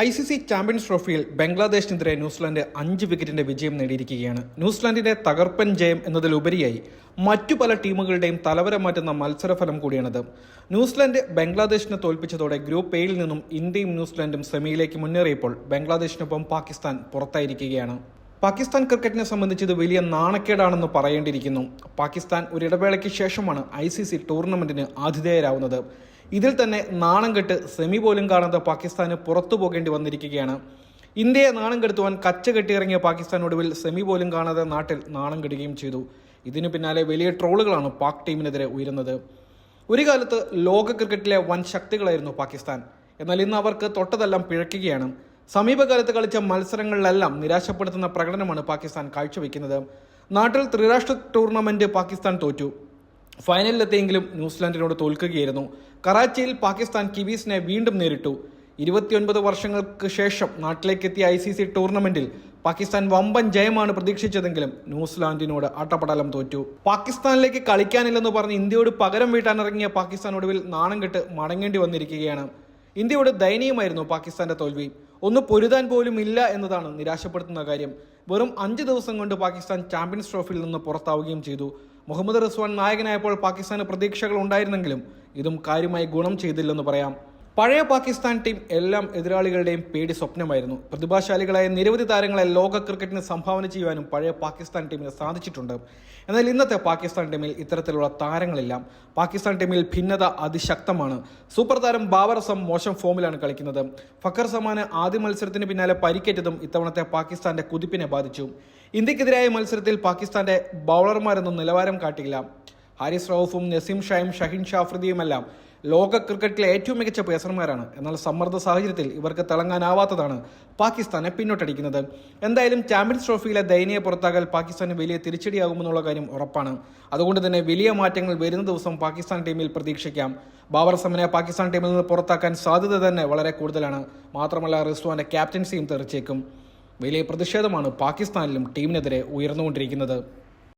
I C C champions ട്രോഫിയിൽ ബംഗ്ലാദേശിനെതിരെ New Zealand അഞ്ച് വിക്കറ്റിന്റെ വിജയം നേടിയിരിക്കുകയാണ്. ന്യൂസിലാൻഡിന്റെ തകർപ്പൻ ജയം എന്നതിലുപരിയായി മറ്റു പല ടീമുകളുടെയും തലവര മാറ്റുന്ന മത്സരഫലം കൂടിയാണിത്. ന്യൂസിലാൻഡ് ബംഗ്ലാദേശിനെ തോൽപ്പിച്ചതോടെ ഗ്രൂപ്പ് എയിൽ നിന്നും ഇന്ത്യയും ന്യൂസിലാൻഡും സെമിയിലേക്ക് മുന്നേറിയപ്പോൾ ബംഗ്ലാദേശിനൊപ്പം പാകിസ്ഥാൻ പുറത്തായിരിക്കുകയാണ്. പാകിസ്ഥാൻ ക്രിക്കറ്റിനെ സംബന്ധിച്ച് ഇത് വലിയ നാണക്കേടാണെന്ന് പറയേണ്ടിയിരിക്കുന്നു. പാകിസ്ഥാൻ ഒരു ഇടവേളയ്ക്ക് ശേഷമാണ് ഐ സി സി ടൂർണമെന്റിന് ആതിഥേയരാവുന്നത്. ഇതിൽ തന്നെ നാണം കെട്ട് സെമി പോലും കാണാത്ത പാകിസ്ഥാന് പുറത്തു പോകേണ്ടി വന്നിരിക്കുകയാണ്. ഇന്ത്യയെ നാണം കെടുത്തുവാൻ കച്ച കെട്ടിയിറങ്ങിയ പാകിസ്ഥാൻ ഒടുവിൽ സെമി പോലും കാണാതെ നാട്ടിൽ നാണം കെടുകയും ചെയ്തു. ഇതിനു പിന്നാലെ വലിയ ട്രോളുകളാണ് പാക് ടീമിനെതിരെ ഉയരുന്നത്. ഒരു കാലത്ത് ലോക ക്രിക്കറ്റിലെ വൻ ശക്തികളായിരുന്നു പാകിസ്ഥാൻ. എന്നാൽ ഇന്ന് അവർക്ക് തൊട്ടതെല്ലാം പിഴക്കുകയാണ്. സമീപകാലത്ത് കളിച്ച മത്സരങ്ങളിലെല്ലാം നിരാശപ്പെടുത്തുന്ന പ്രകടനമാണ് പാകിസ്ഥാൻ കാഴ്ചവെക്കുന്നത്. നാട്ടിൽ ത്രിരാഷ്ട്ര ടൂർണമെന്റ് പാകിസ്ഥാൻ തോറ്റു. ഫൈനലിലെത്തിയെങ്കിലും ന്യൂസിലാൻഡിനോട് തോൽക്കുകയായിരുന്നു. കറാച്ചിയിൽ പാകിസ്ഥാൻ കിവീസിനെ വീണ്ടും നേരിട്ടു. ഇരുപത്തിയൊൻപത് വർഷങ്ങൾക്ക് ശേഷം നാട്ടിലേക്കെത്തിയ ഐ സി സി ടൂർണമെന്റിൽ പാകിസ്ഥാൻ വമ്പൻ ജയമാണ് പ്രതീക്ഷിച്ചതെങ്കിലും ന്യൂസിലാൻഡിനോട് ആട്ടപ്പടലം തോറ്റു. പാകിസ്ഥാനിലേക്ക് കളിക്കാനില്ലെന്ന് പറഞ്ഞ് ഇന്ത്യയോട് പകരം വീട്ടാനിറങ്ങിയ പാകിസ്ഥാൻ ഒടുവിൽ നാണം കെട്ട് മടങ്ങേണ്ടി വന്നിരിക്കുകയാണ്. ഇന്ത്യയോട് ദയനീയമായിരുന്നു പാകിസ്ഥാന്റെ തോൽവി. ഒന്ന് പൊരുതാൻ പോലും ഇല്ല എന്നതാണ് നിരാശപ്പെടുത്തുന്ന കാര്യം. വെറും അഞ്ച് ദിവസം കൊണ്ട് പാകിസ്ഥാൻ ചാമ്പ്യൻസ് ട്രോഫിയിൽ നിന്ന് പുറത്താവുകയും ചെയ്തു. മുഹമ്മദ് റിസ്വാൻ നായകനായപ്പോൾ പാകിസ്ഥാന് പ്രതീക്ഷകൾ ഉണ്ടായിരുന്നെങ്കിലും ഇതും കാര്യമായി ഗുണം ചെയ്തില്ലെന്ന് പറയാം. പഴയ പാകിസ്ഥാൻ ടീം എല്ലാം എതിരാളികളുടെയും പേടി സ്വപ്നമായിരുന്നു. പ്രതിഭാശാലികളായ നിരവധി താരങ്ങളെ ലോക ക്രിക്കറ്റിന് സംഭാവന ചെയ്യുവാനും പഴയ പാകിസ്ഥാൻ ടീമിന് സാധിച്ചിട്ടുണ്ട്. എന്നാൽ ഇന്നത്തെ പാകിസ്ഥാൻ ടീമിൽ ഇത്തരത്തിലുള്ള താരങ്ങളെല്ലാം. പാകിസ്ഥാൻ ടീമിൽ ഭിന്നത അതിശക്തമാണ്. സൂപ്പർ താരം ബാബർ അസം മോശം ഫോമിലാണ് കളിക്കുന്നത്. ഫക്കർ സമാന് ആദ്യ മത്സരത്തിന് പിന്നാലെ പരിക്കേറ്റതും ഇത്തവണത്തെ പാകിസ്ഥാന്റെ കുതിപ്പിനെ ബാധിച്ചു. ഇന്ത്യക്കെതിരായ മത്സരത്തിൽ പാകിസ്ഥാന്റെ ബൗളർമാരൊന്നും നിലവാരം കാട്ടിയില്ല. ഹാരിസ് റൌഫും നസീം ഷായും ഷഹീൻ ഷാഫ്രിദിയുമെല്ലാം ലോക ക്രിക്കറ്റിലെ ഏറ്റവും മികച്ച പേസർമാരാണ്. എന്നാൽ സമ്മർദ്ദ സാഹചര്യത്തിൽ ഇവർക്ക് തിളങ്ങാനാവാത്തതാണ് പാകിസ്ഥാനെ പിന്നോട്ടടിക്കുന്നത്. എന്തായാലും ചാമ്പ്യൻസ് ട്രോഫിയിലെ ദയനീയ പുറത്താകൽ പാകിസ്ഥാന് വലിയ തിരിച്ചടിയാകുമെന്നുള്ള കാര്യം ഉറപ്പാണ്. അതുകൊണ്ട് തന്നെ വലിയ മാറ്റങ്ങൾ വരുന്ന ദിവസം പാകിസ്ഥാൻ ടീമിൽ പ്രതീക്ഷിക്കാം. ബാബർ സമനെ പാകിസ്ഥാൻ ടീമിൽ നിന്ന് പുറത്താക്കാൻ സാധ്യത തന്നെ വളരെ കൂടുതലാണ്. മാത്രമല്ല റിസ്വാന്റെ ക്യാപ്റ്റൻസിയും തെറിച്ചേക്കും. വലിയ പ്രതിഷേധമാണ് പാകിസ്ഥാനിലും ടീമിനെതിരെ ഉയർന്നുകൊണ്ടിരിക്കുന്നത്.